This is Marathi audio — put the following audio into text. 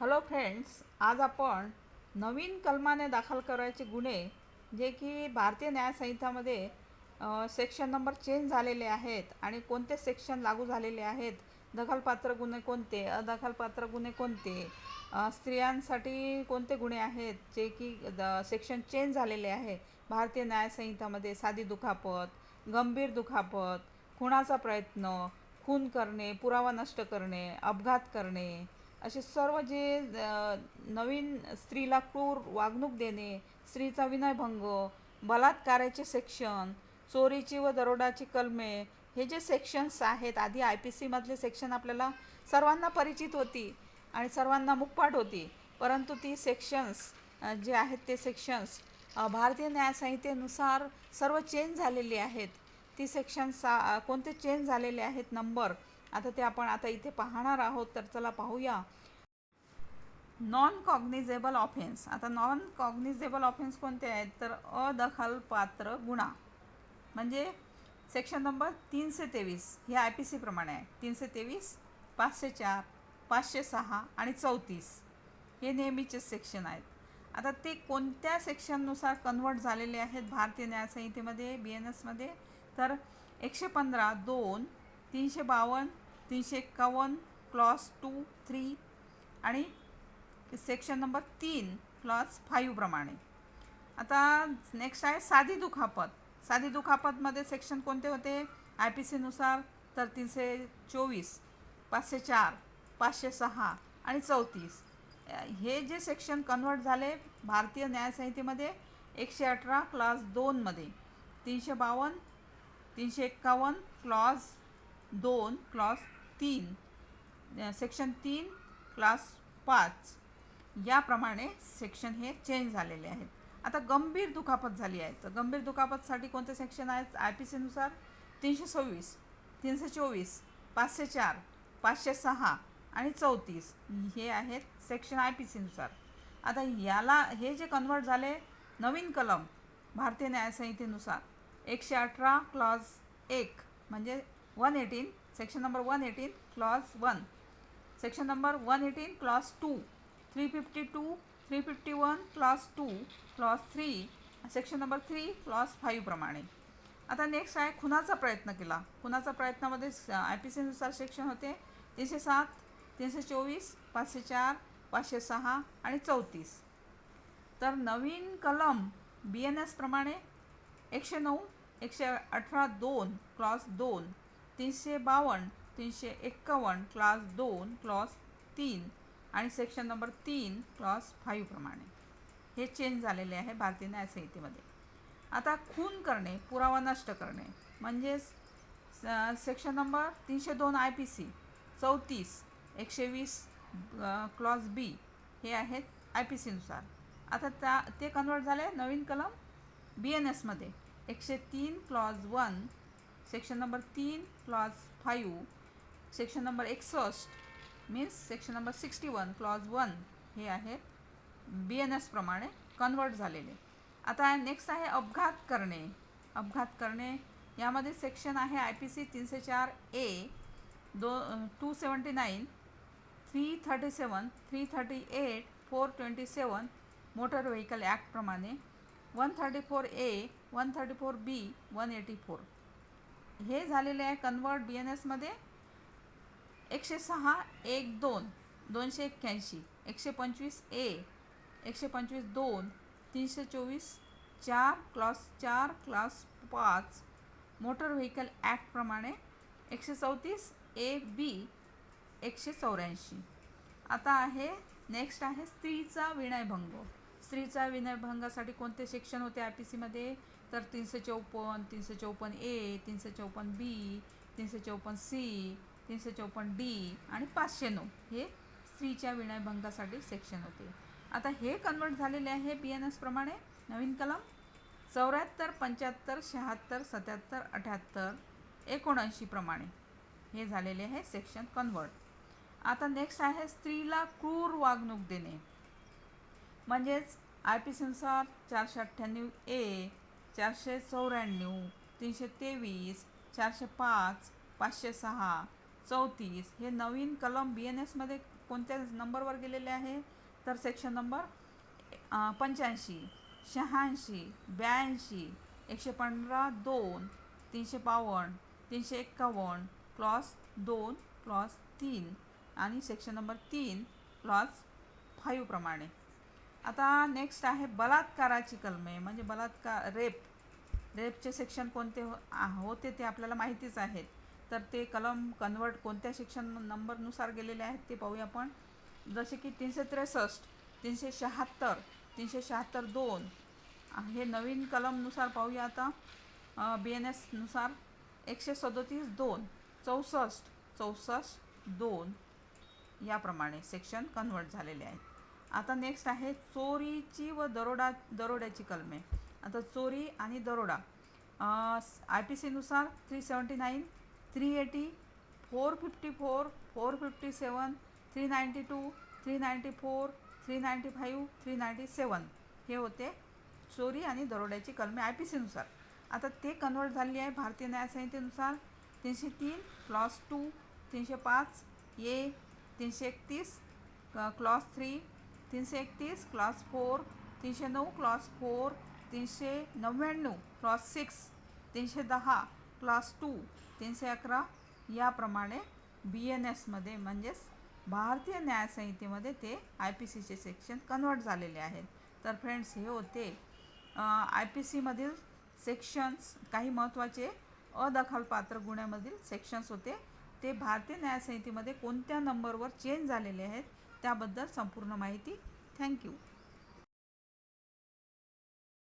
हॅलो फ्रेंड्स आज आपण नवीन कलमाने दाखल करायचे गुन्हे जे की भारतीय न्यायसंहितामध्ये सेक्शन नंबर चेंज झालेले आहेत आणि कोणते सेक्शन लागू झालेले आहेत दखलपात्र गुन्हे कोणते अदखलपात्र गुन्हे कोणते स्त्रियांसाठी कोणते गुन्हे आहेत जे की द सेक्शन चेंज झालेले आहे भारतीय न्यायसंहितामध्ये साधी दुखापत गंभीर दुखापत खुणाचा प्रयत्न खून करणे पुरावा नष्ट करणे अपघात करणे असे सर्व जे नवीन स्त्रीला क्रूर वागणूक देणे स्त्रीचा विनयभंग बलात्काराचे सेक्शन चोरीची व दरोडाची कलमे हे जे सेक्शन्स आहेत आधी आय पी सीमधले सेक्शन आपल्याला सर्वांना परिचित होती आणि सर्वांना मुकपाठ होती. परंतु ती सेक्शन्स जे आहेत ते सेक्शन्स भारतीय न्यायसंहितेनुसार सर्व चेंज झालेली आहेत. ती सेक्शन्स कोणते चेंज झालेले आहेत? नंबर आता ते आपण आता इथे पाहणार आहोत तर चला पाहूया. नॉन कॉग्निझेबल ऑफेन्स आता नॉन कॉग्निझेबल ऑफेन्स कोणते आहेत? तर अदखलपात्र गुन्हा. म्हणजे सेक्शन नंबर तीनशे तेवीस. हे आय पी सीप्रमाणे आहे. तीनशे तेवीस पाचशे चार पाचशे सहा आणि चौतीस. हे नेहमीचे सेक्शन आहेत. आता ते कोणत्या सेक्शननुसार कन्वर्ट झालेले आहेत? भारतीय न्यायसंहितेमध्ये बी एन एसमध्ये तर एकशे पंधरा दोन तीनशे बावन्न तीनशे एक्कावन्न क्लॉस टू थ्री आणि सेक्शन नंबर तीन क्लॉस फाईव्हप्रमाणे आता नेक्स्ट आहे साधी दुखापत. साधी दुखापतमध्ये सेक्शन कोणते होते? आय पी सीनुसार तर तीनशे चोवीस पाचशे चार पाचशे सहा आणि चौतीस. हे जे सेक्शन कन्वर्ट झाले भारतीय न्यायसंहितेमध्ये एकशे अठरा क्लॉस दोनमध्ये. तीनशे बावन्न तीनशे एक्कावन्न क्लॉज दोन क्लॉस तीन. सेक्शन तीन क्लास पाच. याप्रमाणे सेक्शन हे चेंज झालेले आहेत. आता गंभीर दुखापत झाली आहे. तर गंभीर दुखापतसाठी कोणते सेक्शन आहेत? आय पी सीनुसार तीनशे सव्वीस तीनशे चोवीस पाचशे चार पाचशे सहा आणि चौतीस. हे आहेत सेक्शन आय पी सीनुसार आता याला हे जे कन्वर्ट झाले नवीन कलम भारतीय न्यायसंहितेनुसार एकशे अठरा क्लॉज एक म्हणजे one eighteen section number one eighteen clause one section number one eighteen clause two three fifty two three fifty one clause two clause three section number three clause फाईव्हप्रमाणे आता नेक्स्ट आहे खुनाचा प्रयत्न केला. खुनाचा प्रयत्नामध्ये आय पी सीनुसार सेक्शन होते. तीनशे सात तीनशे चोवीस पाचशे चार पाचशे सहा आणि चौतीस. तर नवीन कलम बी एन एसप्रमाणे एकशे नऊ एकशे अठरा दोन क्लॉज दोन. तीनशे बावन्न तीनशे एक्कावन्न क्लास दोन क्लॉस तीन आणि सेक्शन नंबर तीन क्लॉस फाईव्हप्रमाणे हे चेंज झालेले आहे भारतीय न्यायसंहितेमध्ये आता खून करणे पुरावा नष्ट करणे म्हणजेच सेक्शन नंबर तीनशे दोन आय पी सी चौतीस एकशे वीस क्लॉज बी हे आहेत आय पी सीनुसार आता त्या ते कन्वर्ट झाले नवीन कलम बी एन एसमध्ये एकशे तीन क्लॉज वन सेक्शन नंबर तीन क्लॉज फाईव्ह सेक्शन नंबर एकसष्ट means section number sixty one clause one हे आहे बी एन एसप्रमाणे कन्वर्ट झालेले. आता नेक्स्ट आहे अपघात करणे. अपघात करणे यामध्ये सेक्शन आहे आय पी सी तीनशे चार A though two seventy nine three thirty seven three thirty eight four twenty seven motor vehicle ॲक्टप्रमाणे one thirty four A one thirty four B one eighty four हे झालेले आहे कन्वर्ट बी एन एसमध्ये एकशे सहा एक दोन दोनशे एक्क्याऐंशी एकशे पंचवीस ए एकशे पंचवीस दोन तीनशे चोवीस चार क्लास चार क्लास पाच. मोटर व्हेकल ॲक्टप्रमाणे एकशे चौतीस ए बी एकशे चौऱ्याऐंशी आता आहे नेक्स्ट आहे स्त्रीचा विनयभंग. स्त्रीचा विनयभंगासाठी कोणते सेक्शन होते आय पी सीमध्ये तर तीनशे चौपन्न तीनशे चौपन्न ए तीनशे चौपन्न बी तीनशे चौपन्न सी तीनशे चौपन्न डी आणि पाचशे नऊ हे स्त्रीच्या विनयभंगासाठी सेक्शन होते. आता हे कन्वर्ट झालेले आहे बी एन एसप्रमाणे नवीन कलम. चौऱ्याहत्तर पंच्याहत्तर शहात्तर सत्याहत्तर अठ्याहत्तर एकोणऐंशीप्रमाणे हे झालेले आहे सेक्शन कन्वर्ट आता नेक्स्ट आहे स्त्रीला क्रूर वागणूक देणे. म्हणजेच आय पी सीनुसार चारशे अठ्ठ्याण्णव ए चारशे चौऱ्याण्णव तीनशे तेवीस चारशे पाच पाचशे सहा चौतीस हे नवीन कलम बी एन एसमध्ये कोणत्या नंबरवर गेलेले आहे? तर सेक्शन नंबर पंच्याऐंशी शहाऐंशी ब्याऐंशी एकशे पंधरा दोन तीनशे बावन्न तीनशे एक्कावन्न क्लॉस दोन क्लॉस तीन आणि सेक्शन नंबर तीन क्लॉस फाईव्हप्रमाणे आता नेक्स्ट आहे बलात्काराची कलमे म्हणजे बलात्कार रेप रेपचे सेक्शन कोणते हो होते ते आपल्याला माहितीच आहेत. तर ते कलम कन्वर्ट कोणत्या सेक्शन नंबरनुसार गेलेले आहेत ते पाहूया आपण. जसे की तीनशे त्रेसष्ट तीनशे शहात्तर तीनशे शहात्तर दोन. हे नवीन कलमनुसार पाहूया आता. बी एन एसनुसार एकशे सदोतीस दोन चौसष्ट चौसष्ट दोन. याप्रमाणे सेक्शन कन्वर्ट झालेले आहेत. आता नेक्स्ट आहे चोरीची व दरोडा दरोड्याची कलमे. आता चोरी आणि दरोडा. I P सीनुसार three seventy nine three eighty four fifty four four fifty seven three ninety two three ninety four three ninety five three ninety seven हे होते चोरी आणि दरोड्याची कलमे आय पी सीनुसार आता ते कन्वर्ट झाली आहे भारतीय न्यायसंहितेनुसार तीनशे तीन क्लॉस टू तीनशे पाच ए तीनशे एकतीस क्लॉस थ्री तीनशे एकतीस क्लॉस फोर तीनशे नऊ क्लॉस फोर तीनशे नव्याण्णव क्लॉस सिक्स तीनशे दहा क्लॉस टू तीनशे अकरा याप्रमाणे बी एन एसमध्ये म्हणजेच भारतीय न्यायसंहितेमध्ये ते आय पी सीचे सेक्शन कन्वर्ट झालेले आहेत. तर फ्रेंड्स हे होते आय पी सीमधील सेक्शन्स काही महत्त्वाचे अदखलपात्र गुन्ह्यामधील सेक्शन्स होते. ते भारतीय न्यायसंहितेमध्ये कोणत्या नंबरवर चेंज झालेले आहेत? त्याबद्दल संपूर्ण माहिती. थँक्यू.